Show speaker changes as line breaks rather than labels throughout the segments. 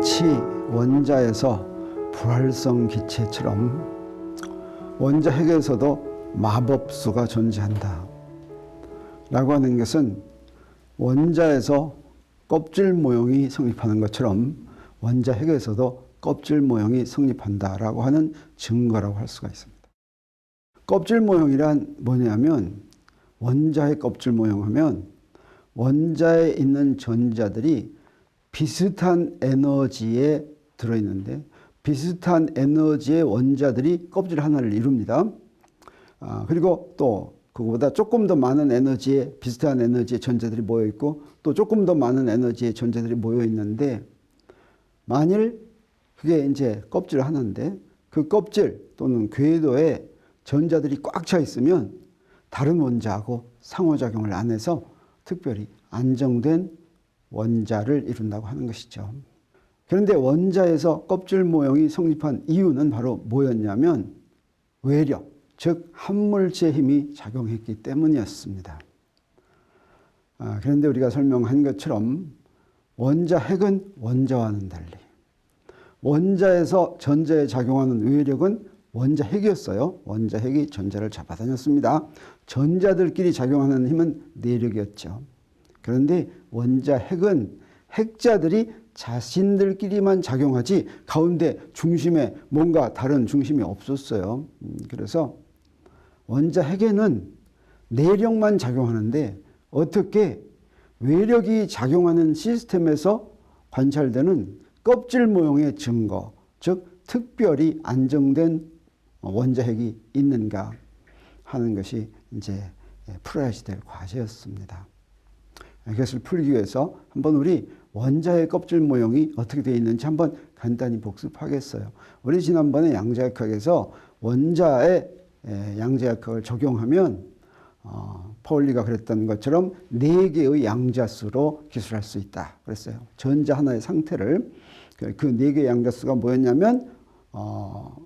마치 원자에서 불활성 기체처럼 원자 핵에서도 마법수가 존재한다. 라고 하는 것은 원자에서 껍질 모형이 성립하는 것처럼 원자 핵에서도 껍질 모형이 성립한다라고 하는 증거라고 할 수가 있습니다. 껍질 모형이란 뭐냐면 원자의 껍질 모형 하면 원자에 있는 전자들이 비슷한 에너지에 들어있는데 비슷한 에너지의 원자들이 껍질 하나를 이룹니다. 아, 그리고 또 그거보다 조금 더 많은 에너지에 비슷한 에너지의 전자들이 모여 있고 또 조금 더 많은 에너지의 전자들이 모여 있는데 만일 그게 이제 껍질 하나인데 그 껍질 또는 궤도에 전자들이 꽉 차 있으면 다른 원자하고 상호작용을 안 해서 특별히 안정된 원자를 이룬다고 하는 것이죠. 그런데 원자에서 껍질 모형이 성립한 이유는 바로 뭐였냐면 외력, 즉 한물체의 힘이 작용했기 때문이었습니다. 아, 그런데 우리가 설명한 것처럼 원자 핵은 원자와는 달리 원자에서 전자에 작용하는 외력은 원자 핵이었어요. 원자 핵이 전자를 잡아다녔습니다. 전자들끼리 작용하는 힘은 내력이었죠. 그런데 원자 핵은 핵자들이 자신들끼리만 작용하지 가운데 중심에 뭔가 다른 중심이 없었어요. 음, 그래서 원자 핵에는 내력만 작용하는데 어떻게 외력이 작용하는 시스템에서 관찰되는 껍질 모형의 증거, 즉 특별히 안정된 원자 핵이 있는가 하는 것이 이제 풀어야 될 과제였습니다. 이것을 풀기 위해서 한번 우리 원자의 껍질 모형이 어떻게 되어 있는지 한번 간단히 복습하겠어요. 우리 지난번에 양자역학에서 원자의 양자역학을 적용하면 어, 파울리가 그랬던 것처럼 네 개의 양자수로 기술할 수 있다 그랬어요. 전자 하나의 상태를 그 네 개의 양자수가 뭐였냐면 어,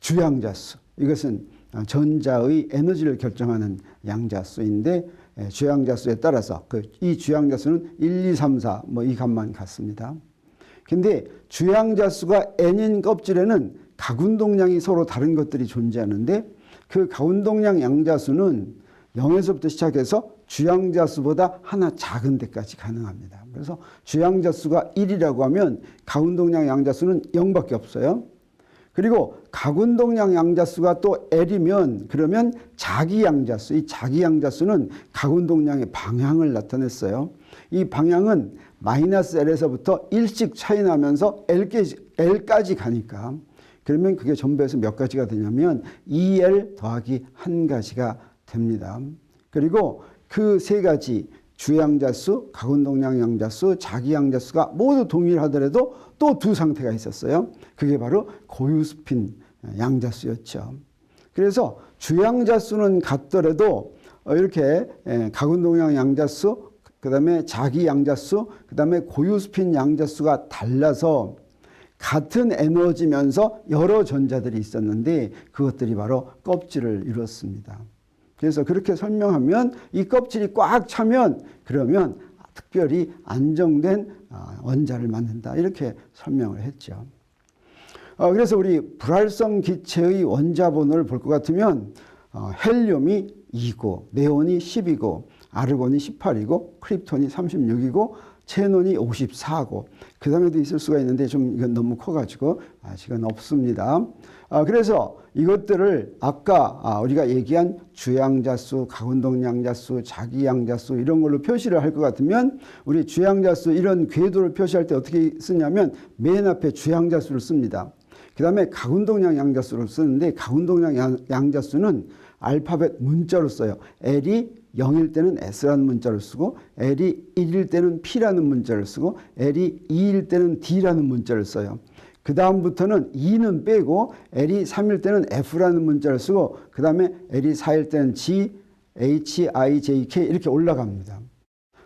주양자수 이것은 전자의 에너지를 결정하는 양자수인데 주양자 수에 따라서 그 이 주양자 수는 1, 2, 3, 4 뭐 이 값만 같습니다. 근데 주양자 수가 n인 껍질에는 가운동량이 서로 다른 것들이 존재하는데 그 가운동량 양자수는 0에서부터 시작해서 주양자수보다 하나 작은 데까지 가능합니다. 그래서 주양자수가 1이라고 하면 가운동량 양자수는 0밖에 없어요. 그리고 가운동량 양자수가 또 L이면 그러면 자기 양자수, 이 자기 양자수는 가운동량의 방향을 나타냈어요. 이 방향은 마이너스 L에서부터 1씩 차이 나면서 L까지, L까지 가니까 그러면 그게 전부에서 몇 가지가 되냐면 2L 더하기 한 가지가 됩니다. 그리고 그 세 가지 주양자수, 가운동량 양자수, 자기 양자수가 모두 동일하더라도 또 두 상태가 있었어요. 그게 바로 고유스핀 양자수였죠. 그래서 주양자수는 같더라도 이렇게 가운동량 양자수, 그 다음에 자기 양자수, 그 다음에 고유스핀 양자수가 달라서 같은 에너지면서 여러 전자들이 있었는데 그것들이 바로 껍질을 이뤘습니다. 그래서 그렇게 설명하면 이 껍질이 꽉 차면 그러면 특별히 안정된 아, 원자를 만든다 이렇게 설명을 했죠. 어, 그래서 우리 불활성 기체의 원자 번호를 볼 것 같으면 어, 헬륨이 2고 네온이 10이고 아르곤이 18이고 크립톤이 36이고 체논이 54고 그 다음에도 있을 수가 있는데 좀 이건 너무 커가지고 아직은 없습니다. 아, 그래서 이것들을 아까 아, 우리가 얘기한 주양자수, 가운동량자수, 자기 양자수 이런 걸로 표시를 할 것 같으면 우리 주양자수 이런 궤도를 표시할 때 어떻게 쓰냐면 맨 앞에 주양자수를 씁니다. 그 다음에 가운동량 양자수를 쓰는데 가운동량 양자수는 알파벳 문자로 써요. L이 0일 때는 S라는 문자를 쓰고 L이 1일 때는 P라는 문자를 쓰고 L이 2일 때는 D라는 문자를 써요. 그 다음부터는 2는 빼고 L이 3일 때는 F라는 문자를 쓰고 그 다음에 L이 4일 때는 G, H, I, J, K 이렇게 올라갑니다.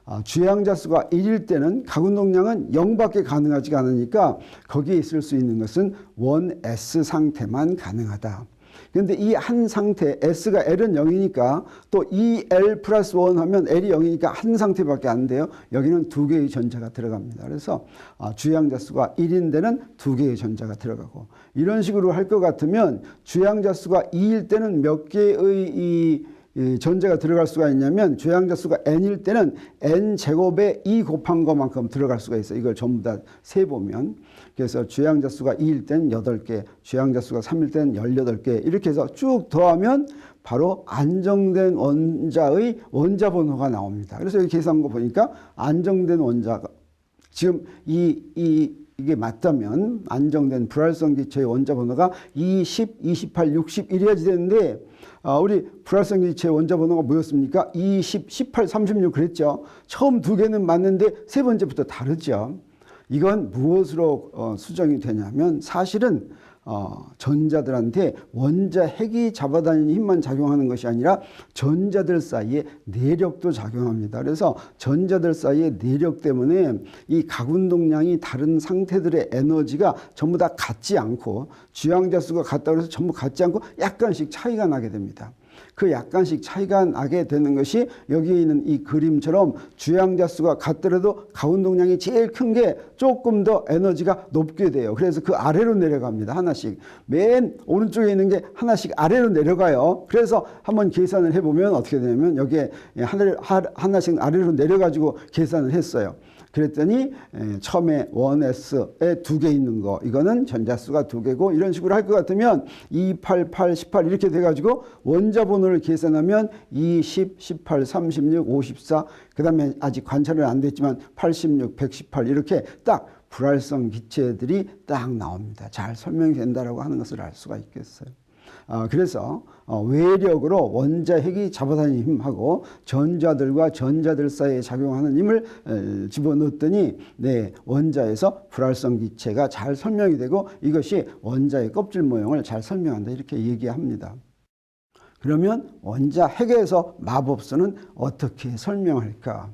아, 주양자 수가 1일 때는 가운동량은 0밖에 가능하지 않으니까 거기에 있을 수 있는 것은 원 S 상태만 가능하다. 그런데 이 한 상태 S가 L은 0이니까 또 2L 플러스 1 하면 L이 0이니까 한 상태밖에 안 돼요. 여기는 두 개의 전자가 들어갑니다. 그래서 아, 주양자 수가 1인 데는 두 개의 전자가 들어가고 이런 식으로 할 것 같으면 주양자 수가 2일 때는 몇 개의 이, 이 전자가 들어갈 수가 있냐면 주양자 수가 n일 때는 n 제곱에 2 곱한 것만큼 들어갈 수가 있어요. 이걸 전부 다 세 보면 그래서 주양자 수가 2일 때는 8개, 주양자 수가 3일 때는 18개 이렇게 해서 쭉 더하면 바로 안정된 원자의 원자 번호가 나옵니다. 그래서 여기 계산한 거 보니까 안정된 원자가 지금 이, 이, 이게 맞다면 안정된 불활성 기체의 원자 번호가 20, 28, 60 이래야지 되는데 아, 우리 불활성 기체의 원자 번호가 뭐였습니까? 20, 18, 36 그랬죠. 처음 두 개는 맞는데 세 번째부터 다르죠. 이건 무엇으로 어, 수정이 되냐면 사실은 어, 전자들한테 원자 핵이 잡아다니는 힘만 작용하는 것이 아니라 전자들 사이에 내력도 작용합니다. 그래서 전자들 사이의 내력 때문에 이 각운동량이 다른 상태들의 에너지가 전부 다 같지 않고 주양자 수가 같다고 해서 전부 같지 않고 약간씩 차이가 나게 됩니다. 그 약간씩 차이가 나게 되는 것이 여기에 있는 이 그림처럼 주양자 수가 같더라도 가운동량이 제일 큰 게 조금 더 에너지가 높게 돼요. 그래서 그 아래로 내려갑니다. 하나씩. 맨 오른쪽에 있는 게 하나씩 아래로 내려가요. 그래서 한번 계산을 해보면 어떻게 되냐면 여기에 하나, 하나씩 아래로 내려가지고 계산을 했어요. 그랬더니 에, 처음에 1S에 두 개 있는 거 이거는 전자수가 두 개고 이런 식으로 할 것 같으면 2, 8, 8, 18 이렇게 돼가지고 원자 번호를 계산하면 20, 18, 36, 54 그 다음에 아직 관찰은 안 됐지만 86, 118 이렇게 딱 불활성 기체들이 딱 나옵니다. 잘 설명이 된다라고 하는 것을 알 수가 있겠어요. 어, 그래서 어, 외력으로 원자 핵이 잡아다니는 힘하고 전자들과 전자들 사이에 작용하는 힘을 에, 집어넣었더니 네, 원자에서 불활성 기체가 잘 설명이 되고 이것이 원자의 껍질 모형을 잘 설명한다 이렇게 얘기합니다. 그러면 원자 핵에서 마법수는 어떻게 설명할까?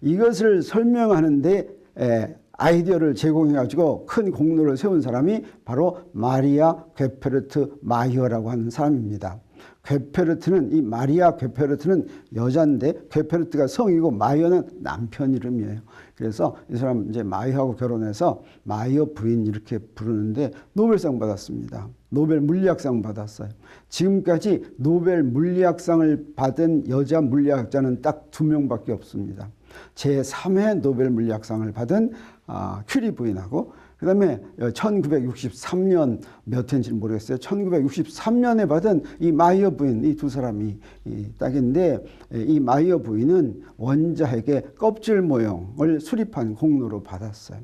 이것을 설명하는데 에, 아이디어를 제공해 가지고 큰 공로를 세운 사람이 바로 마리아 괴페르트 마이어라고 하는 사람입니다. 괴페르트는 이 마리아 괴페르트는 여자인데 괴페르트가 성이고 마이어는 남편 이름이에요. 그래서 이 사람 이제 마이어하고 결혼해서 마이어 부인 이렇게 부르는데 노벨상 받았습니다. 노벨 물리학상 받았어요. 지금까지 노벨 물리학상을 받은 여자 물리학자는 딱 두 명밖에 없습니다. 제3회 노벨 물리학상을 받은 아, 큐리 부인하고 그다음에 1963년 몇 회인지는 모르겠어요. 1963년에 받은 이 마이어 부인 이 두 사람이 이 딱인데 이 마이어 부인은 원자핵의 껍질 모형을 수립한 공로로 받았어요.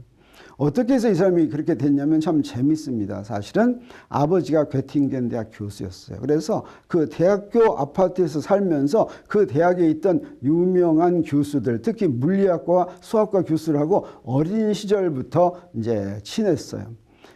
어떻게 해서 이 사람이 그렇게 됐냐면 참 재밌습니다. 사실은 아버지가 괴팅겐 대학 교수였어요. 그래서 그 대학교 아파트에서 살면서 그 대학에 있던 유명한 교수들, 특히 물리학과 수학과 교수들하고 어린 시절부터 이제 친했어요.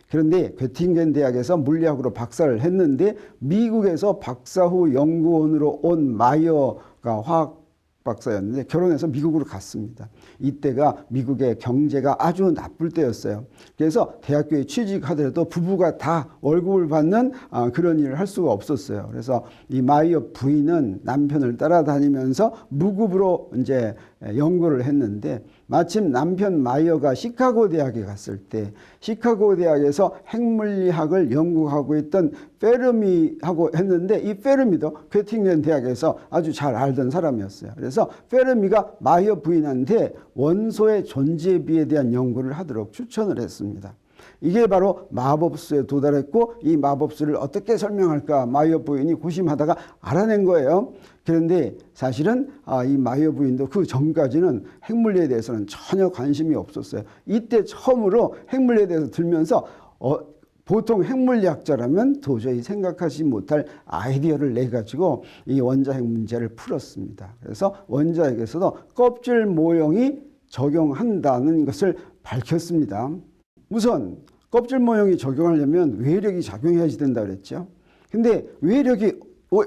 그런데 괴팅겐 대학에서 물리학으로 박사를 했는데 미국에서 박사 후 연구원으로 온 마이어가 화학 박사였는데 결혼해서 미국으로 갔습니다. 이때가 미국의 경제가 아주 나쁠 때였어요. 그래서 대학교에 취직하더라도 부부가 다 월급을 받는 아, 그런 일을 할 수가 없었어요. 그래서 이 마이어 부인은 남편을 따라다니면서 무급으로 이제 연구를 했는데 마침 남편 마이어가 시카고 대학에 갔을 때 시카고 대학에서 핵물리학을 연구하고 있던 페르미하고 했는데 이 페르미도 괴팅겐 대학에서 아주 잘 알던 사람이었어요. 그래서 페르미가 마이어 부인한테 원소의 존재비에 대한 연구를 하도록 추천을 했습니다. 이게 바로 마법수에 도달했고 이 마법수를 어떻게 설명할까 마이어 부인이 고심하다가 알아낸 거예요. 그런데 사실은 아, 이 마이어 부인도 그 전까지는 핵물리에 대해서는 전혀 관심이 없었어요. 이때 처음으로 핵물리에 대해서 들면서 어, 보통 핵물리학자라면 도저히 생각하지 못할 아이디어를 내 가지고 이 원자핵 문제를 풀었습니다. 그래서 원자핵에서도 껍질 모형이 적용한다는 것을 밝혔습니다. 우선 껍질 모형이 적용하려면 외력이 작용해야지 된다 그랬죠. 근데 외력이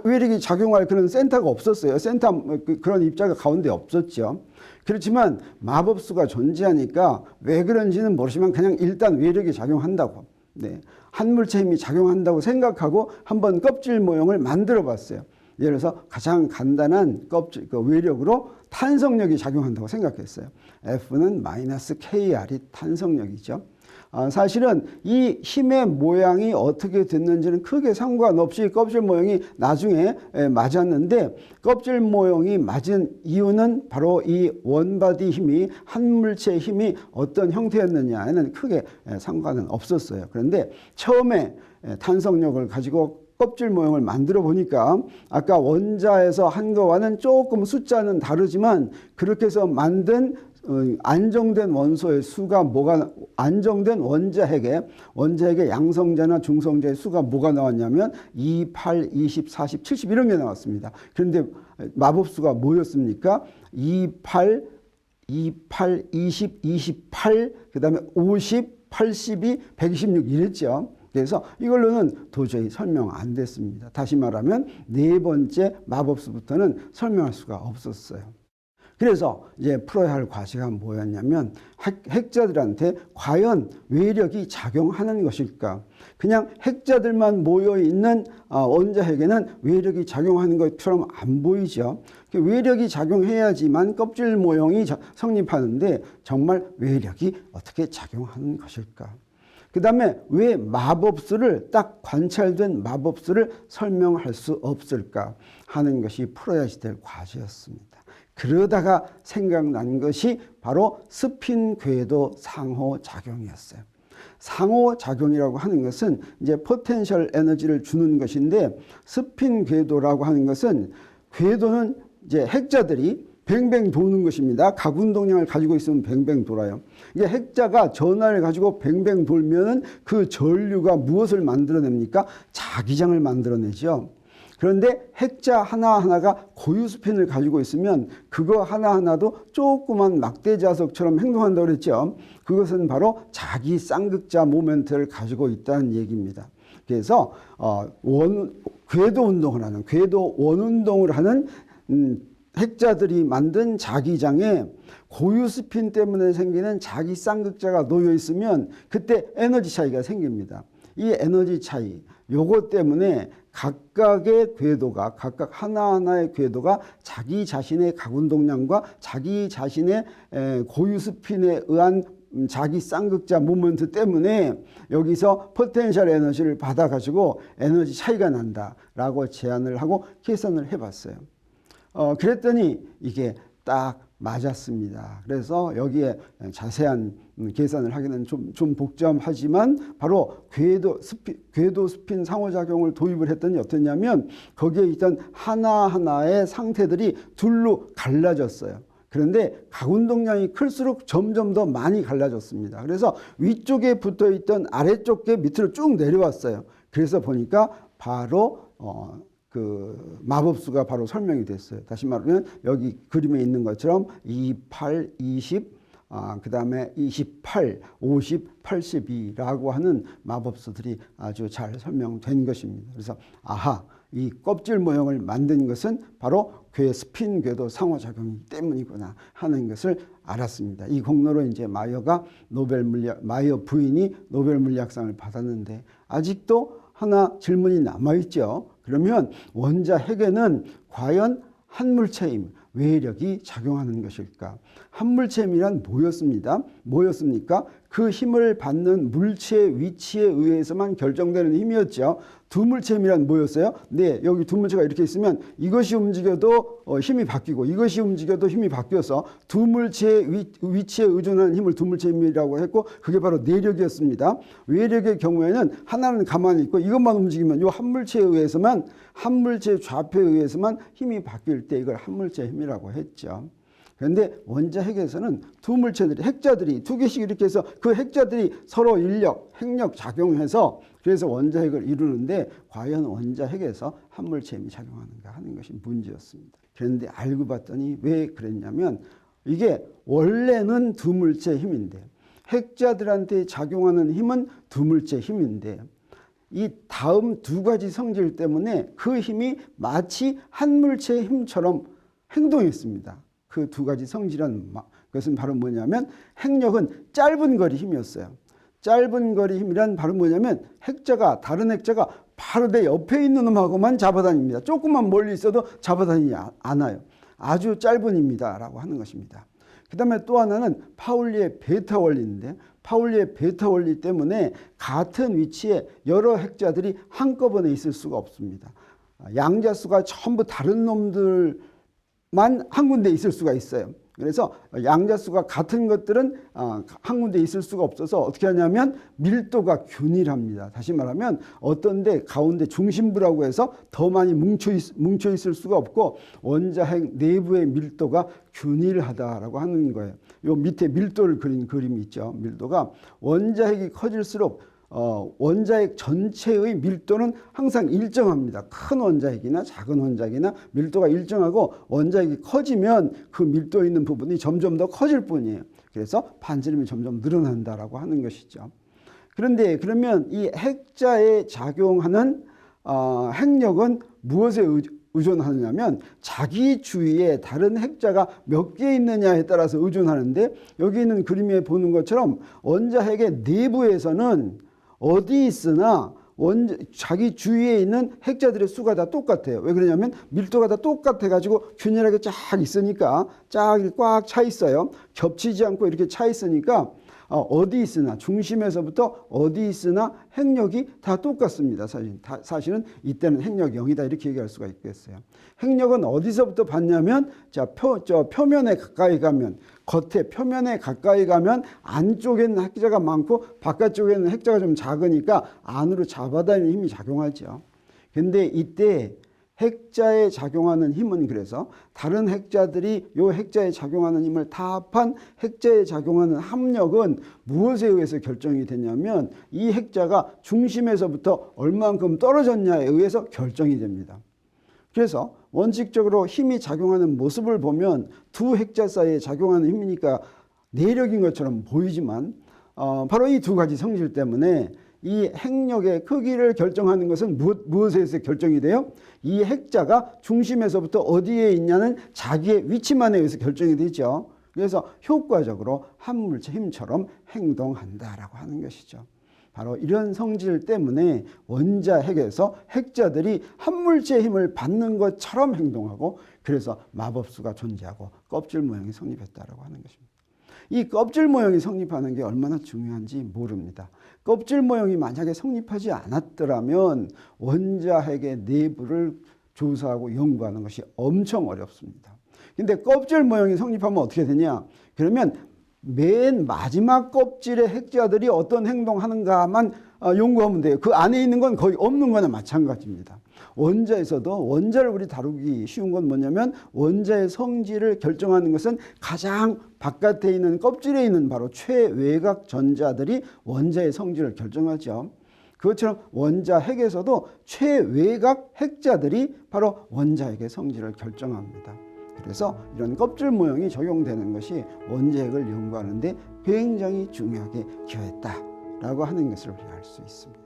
외력이 작용할 그런 센터가 없었어요. 센터 그, 그런 입자가 가운데 없었죠. 그렇지만 마법수가 존재하니까 왜 그런지는 모르지만 그냥 일단 외력이 작용한다고. 네. 한 물체 힘이 작용한다고 생각하고 한번 껍질 모형을 만들어 봤어요. 예를 들어서 가장 간단한 껍질, 그 외력으로 탄성력이 작용한다고 생각했어요. F는 마이너스 KR이 탄성력이죠. 아, 사실은 이 힘의 모양이 어떻게 됐는지는 크게 상관없이 껍질 모형이 나중에 에, 맞았는데 껍질 모형이 맞은 이유는 바로 이 원바디 힘이 한 물체의 힘이 어떤 형태였느냐에는 크게 에, 상관은 없었어요. 그런데 처음에 에, 탄성력을 가지고 껍질 모형을 만들어 보니까 아까 원자에서 한 거와는 조금 숫자는 다르지만 그렇게 해서 만든 어, 안정된 원소의 수가 뭐가 안정된 원자핵에 원자핵의 양성자나 중성자의 수가 뭐가 나왔냐면 2, 8, 20, 40, 70 이런 게 나왔습니다. 그런데 마법수가 뭐였습니까? 2, 8, 2, 8, 20, 28, 그다음에 50, 82, 126 이랬죠. 그래서 이걸로는 도저히 설명 안 됐습니다. 다시 말하면 네 번째 마법수부터는 설명할 수가 없었어요. 그래서 이제 풀어야 할 과제가 뭐였냐면 핵, 자들한테 과연 외력이 작용하는 것일까? 그냥 핵자들만 모여 있는 어, 원자핵에는 외력이 작용하는 것처럼 안 보이죠. 그 외력이 작용해야지만 껍질 모형이 성립하는데 정말 외력이 어떻게 작용하는 것일까? 그 다음에 왜 마법수를 딱 관찰된 마법수를 설명할 수 없을까 하는 것이 풀어야지 될 과제였습니다. 그러다가 생각난 것이 바로 스핀 궤도 상호작용이었어요. 상호작용이라고 하는 것은 이제 포텐셜 에너지를 주는 것인데 스핀 궤도라고 하는 것은 궤도는 이제 핵자들이 뱅뱅 도는 것입니다. 각운동량을 가지고 있으면 뱅뱅 돌아요. 이게 핵자가 전하를 가지고 뱅뱅 돌면은 그 전류가 무엇을 만들어냅니까? 자기장을 만들어내죠. 그런데 핵자 하나하나가 고유 스핀을 가지고 있으면 그거 하나하나도 조그만 막대 자석처럼 행동한다고 그랬죠. 그것은 바로 자기 쌍극자 모멘트를 가지고 있다는 얘기입니다. 그래서 어, 원 궤도 운동을 하는 궤도 원 운동을 하는 음, 핵자들이 만든 자기장에 고유 스핀 때문에 생기는 자기 쌍극자가 놓여 있으면 그때 에너지 차이가 생깁니다. 이 에너지 차이 요것 때문에 각각의 궤도가 각각 하나하나의 궤도가 자기 자신의 각운동량과 자기 자신의 고유 스핀에 의한 자기 쌍극자 모먼트 때문에 여기서 포텐셜 에너지를 받아 가지고 에너지 차이가 난다라고 제안을 하고 계산을 해 봤어요. 어 그랬더니 이게 딱 맞았습니다. 그래서 여기에 자세한 계산을 하기는 좀, 좀 복잡하지만 바로 궤도 스피, 궤도 스핀 상호작용을 도입을 했더니 어떻냐면 거기에 있던 하나하나의 상태들이 둘로 갈라졌어요. 그런데 각운동량이 클수록 점점 더 많이 갈라졌습니다. 그래서 위쪽에 붙어 있던 아래쪽 게 밑으로 쭉 내려왔어요. 그래서 보니까 바로 어, 그 마법수가 바로 설명이 됐어요. 다시 말하면 여기 그림에 있는 것처럼 28, 20, 아, 그 다음에 28, 50, 82라고 하는 마법수들이 아주 잘 설명된 것입니다. 그래서 아하, 이 껍질 모형을 만든 것은 바로 괴 스핀 궤도 상호작용 때문이구나 하는 것을 알았습니다. 이 공로로 이제 마이어가 노벨 물리학, 마이어 부인이 노벨 물리학상을 받았는데 아직도 하나 질문이 남아있죠. 그러면 원자 핵에는 과연 한 물체임, 외력이 작용하는 것일까? 한 물체임이란 뭐였습니다? 뭐였습니까? 그 힘을 받는 물체의 위치에 의해서만 결정되는 힘이었죠. 두 물체임이란 뭐였어요? 네, 여기 두 물체가 이렇게 있으면 이것이 움직여도 어, 힘이 바뀌고 이것이 움직여도 힘이 바뀌어서 두 물체의 위, 위치에 의존하는 힘을 두 물체임이라고 했고 그게 바로 내력이었습니다. 외력의 경우에는 하나는 가만히 있고 이것만 움직이면 이 한 물체에 의해서만 한 물체의 좌표에 의해서만 힘이 바뀔 때 이걸 한 물체의 힘이라고 했죠. 그런데 원자 핵에서는 두 물체들이 핵자들이 두 개씩 이렇게 해서 그 핵자들이 서로 인력, 핵력 작용해서 그래서 원자 핵을 이루는데 과연 원자 핵에서 한 물체 힘이 작용하는가 하는 것이 문제였습니다. 그런데 알고 봤더니 왜 그랬냐면 이게 원래는 두 물체 힘인데 핵자들한테 작용하는 힘은 두 물체 힘인데 이 다음 두 가지 성질 때문에 그 힘이 마치 한 물체의 힘처럼 행동했습니다. 그 두 가지 성질은 것은 바로 뭐냐면 핵력은 짧은 거리 힘이었어요. 짧은 거리 힘이란 바로 뭐냐면 핵자가 다른 핵자가 바로 내 옆에 있는 놈하고만 잡아다닙니다. 조금만 멀리 있어도 잡아다니지 아- 않아요. 아주 짧은 힘이다라고 하는 것입니다. 그 다음에 또 하나는 파울리의 베타 원리인데 파울리의 베타 원리 때문에 같은 위치에 여러 핵자들이 한꺼번에 있을 수가 없습니다. 양자수가 전부 다른 놈들만 한 군데 있을 수가 있어요. 그래서 양자수가 같은 것들은 아, 한 군데 있을 수가 없어서 어떻게 하냐면 밀도가 균일합니다. 다시 말하면 어떤데 가운데 중심부라고 해서 더 많이 뭉쳐, 있, 뭉쳐 있을 수가 없고 원자핵 내부의 밀도가 균일하다라고 하는 거예요. 요 밑에 밀도를 그린 그림이 있죠. 밀도가 원자핵이 커질수록 어, 원자핵 전체의 밀도는 항상 일정합니다. 큰 원자핵이나 작은 원자핵이나 밀도가 일정하고 원자핵이 커지면 그 밀도 있는 부분이 점점 더 커질 뿐이에요. 그래서 반지름이 점점 늘어난다라고 하는 것이죠. 그런데 그러면 이 핵자에 작용하는 어, 핵력은 무엇에 의, 의존하느냐면 자기 주위에 다른 핵자가 몇 개 있느냐에 따라서 의존하는데 여기 있는 그림에 보는 것처럼 원자핵의 내부에서는 어디 있으나 원 자기 주위에 있는 핵자들의 수가 다 똑같아요. 왜 그러냐면 밀도가 다 똑같아 가지고 균일하게 쫙 있으니까 쫙 꽉 차 있어요. 겹치지 않고 이렇게 차 있으니까 어, 어디 있으나 중심에서부터 어디 있으나 핵력이 다 똑같습니다. 사실 다, 사실은 이때는 핵력 0이다 이렇게 얘기할 수가 있겠어요. 핵력은 어디서부터 받냐면 자, 표, 저 표면에 가까이 가면 겉에 표면에 가까이 가면 안쪽에는 핵자가 많고 바깥쪽에는 핵자가 좀 작으니까 안으로 잡아다니는 힘이 작용하죠. 근데 이때 핵자에 작용하는 힘은 그래서 다른 핵자들이 요 핵자에 작용하는 힘을 다 합한 핵자에 작용하는 합력은 무엇에 의해서 결정이 되냐면 이 핵자가 중심에서부터 얼만큼 떨어졌냐에 의해서 결정이 됩니다. 그래서 원칙적으로 힘이 작용하는 모습을 보면 두 핵자 사이에 작용하는 힘이니까 내력인 것처럼 보이지만 어, 바로 이 두 가지 성질 때문에 이 핵력의 크기를 결정하는 것은 무엇, 무엇에 의해서 결정이 돼요? 이 핵자가 중심에서부터 어디에 있냐는 자기의 위치만에 의해서 결정이 되죠. 그래서 효과적으로 한물체 힘처럼 행동한다라고 하는 것이죠. 바로 이런 성질 때문에 원자 핵에서 핵자들이 한물체의 힘을 받는 것처럼 행동하고 그래서 마법수가 존재하고 껍질 모양이 성립했다라고 하는 것입니다. 이 껍질 모형이 성립하는 게 얼마나 중요한지 모릅니다. 껍질 모형이 만약에 성립하지 않았더라면 원자핵의 내부를 조사하고 연구하는 것이 엄청 어렵습니다. 근데 껍질 모형이 성립하면 어떻게 되냐? 그러면 맨 마지막 껍질의 핵자들이 어떤 행동하는가만 어, 연구하면 돼요. 그 안에 있는 건 거의 없는 거나 마찬가지입니다. 원자에서도 원자를 우리 다루기 쉬운 건 뭐냐면 원자의 성질을 결정하는 것은 가장 바깥에 있는 껍질에 있는 바로 최외곽 전자들이 원자의 성질을 결정하죠. 그것처럼 원자 핵에서도 최외곽 핵자들이 바로 원자 핵의 성질을 결정합니다. 그래서 이런 껍질 모형이 적용되는 것이 원자 핵을 연구하는데 굉장히 중요하게 기여했다라고 하는 것을 우리가 알 수 있습니다.